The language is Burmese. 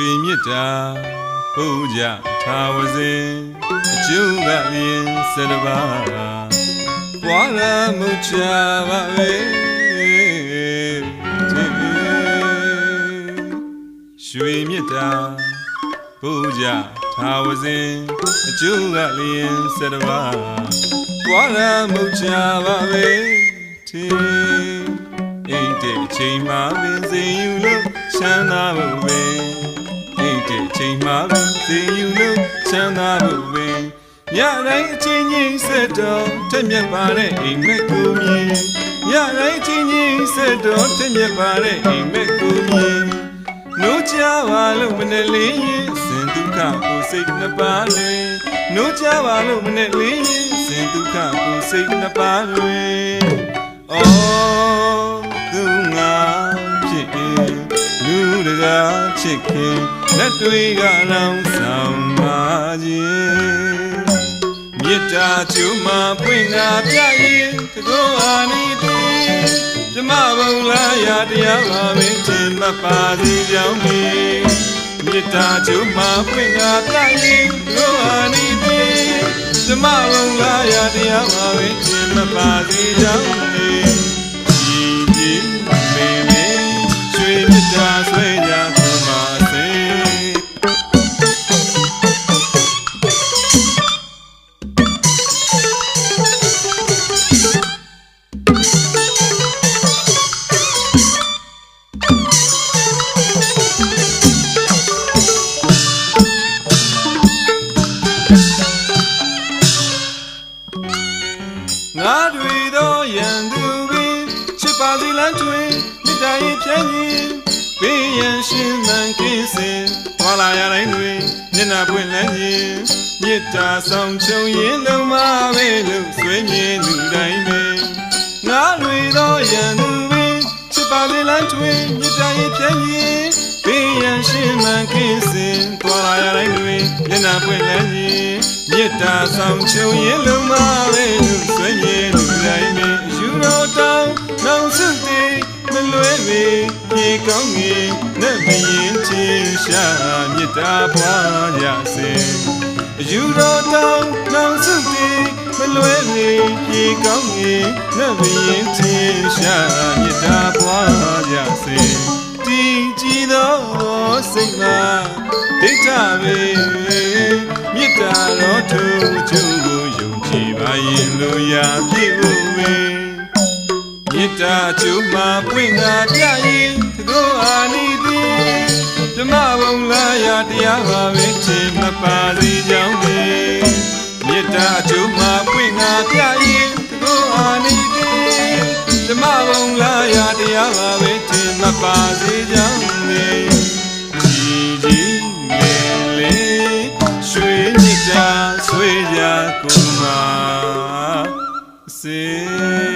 ရွှေမြစ်တာဘုရားထာဝစဉ်အကျိုးကလျင်စရပါပွာရမှုချပါပဲရွှေမြစ်တာဘုရားထာဝစဉ်အကျိုးကလျင်စရပါပွာရမှုချပါပဲတေအိတ်တဲ့ချိန်မှာပင်စင်ယူလို့ချမ်းသာဖို့ပဲ အိတ်တဲ့ချိန်မှာပင်စင်ယူလို့ချမ်းသာဖို့ပဲညတိုင်းအချိန်ကြီးဆက်တော့ထက်မြက်ပါတဲ့အိမ်မက်ကိုမြင်ညတိုင်းအချိန်ကြီးဆက်တော့ထက်မြက်ပါတဲ့အိမ်မက်ကိုမြင်နိုးကြပါလို့မနဲ့လေးရင်စင်ဒုက္ခကိုစိတ်နှစ်ပါးလေနိုးကြပါလို့မနဲ့လေးရင်စင်ဒုက္ခကိုစိတ်နှစ်ပါးလေအော် ချစ်ခင်လက်တွေကလောင်ဆောင်ပါခြင်းမေတ္တာကျုံမှာပွင့်နာပြရင်တကောအာနိတိဓမ္မဘုံလာရာတရားပါမင်းတင်မပါစေကြောင်းမီမေတ္တာကျုံမှာပွင့်နာပြရင်တကောအာနိတိဓမ္မဘုံလာရာတရားပါမင်းတင်မပါစေကြောင်းမီဒီဒီမေမေရွှေမြတ်တာဆွေ လန်းတွင်မြစ်တာရင်ဖြန်းရင်ဘေးရန်ရှင်မှန်ကင်းစင်သွားလာရတိုင်းတွင်မျက်နှာပွင့်လန်းခြင်းမြစ်တာဆောင်ချုံရင်လုံးမပဲလို့ဆွေးမြင်သူတိုင်းပင်ငါတွေသောရန်သူပင်ချစ်ပါစီလန်းတွင်မြစ်တာရင်ဖြန်းရင်ဘေးရန်ရှင်မှန်ကင်းစင်သွားလာရတိုင်းတွင်မျက်နှာပွင့်လန်းခြင်းမြစ်တာဆောင်ချုံရင်လုံးမပဲလို့ဆွေးမြင်သူတိုင်း ရှာမြစ်တာပွားကြစေယူတော်တောင်းနောင်စုတည်မလွဲပေပြေကောင်းငင်နဲ့မရင်ချင်းရှာမြစ်တာပွားကြစေတည်ကြည်သောစိတ်မှာဒိဋ္ဌပေမြစ်တာတော်သူကျုပ်ကိုယုံကြည်ပါရင်လိုရာပြည့်ဖို့ဝေမေတ္တာကျုံမှာပွင့်ငါပြရင်သကောအာနိ လာရတရားပါပဲချေမပါစေကြောင်းလေမေတ္တာအကျိုးမှာပွင့်ငါပြရင်ကိုအာနိတေဓမ္မဘုံလာရတရားပါပဲချေမပါစေကြောင်းလေကြီးကြီးငယ်လေးရွှေမြစ်တာဆွေကြကုန်မှာစေ